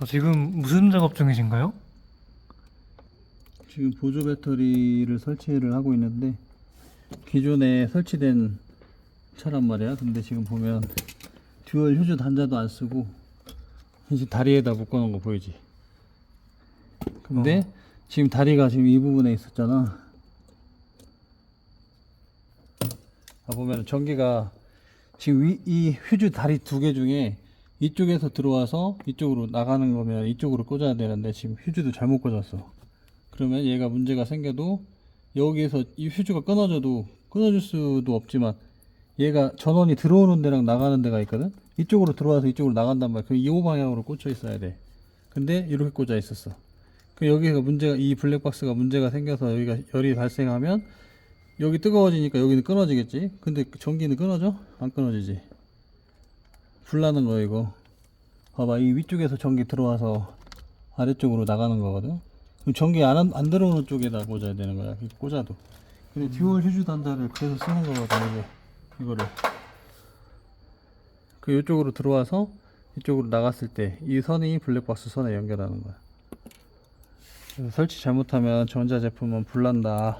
어, 지금 무슨 작업 중이신가요? 지금 보조 배터리를 설치를 하고 있는데 기존에 설치된 차란 말이야. 근데 지금 보면 듀얼 휴즈 단자도 안 쓰고 이제 다리에다 묶어놓은 거 보이지? 근데 지금 다리가 지금 이 부분에 있었잖아. 아, 보면 전기가 지금 위, 이 휴즈 다리 두 개 중에 이쪽에서 들어와서 이쪽으로 나가는 거면 이쪽으로 꽂아야 되는데 지금 휴즈도 잘못 꽂았어. 그러면 얘가 문제가 생겨도 여기에서 이 휴즈가 끊어져도 끊어질 수도 없지만 얘가 전원이 들어오는 데랑 나가는 데가 있거든? 이쪽으로 들어와서 이쪽으로 나간단 말이야. 그럼 이 방향으로 꽂혀 있어야 돼. 근데 이렇게 꽂아 있었어. 그 여기가 문제가 이 블랙박스가 문제가 생겨서 여기가 열이 발생하면 여기 뜨거워지니까 여기는 끊어지겠지? 근데 전기는 끊어져? 안 끊어지지 불나는 거야 이거. 봐봐 이 위쪽에서 전기 들어와서 아래쪽으로 나가는 거거든. 그럼 전기 안, 안 들어오는 쪽에다 꽂아야 되는 거야 꽂아도. 근데 듀얼 휴즈 단자를 그래서 쓰는 거거든 이게. 이거를. 그 이쪽으로 들어와서 이쪽으로 나갔을 때 이 선이 블랙박스 선에 연결하는 거야. 설치 잘못하면 전자제품은 불난다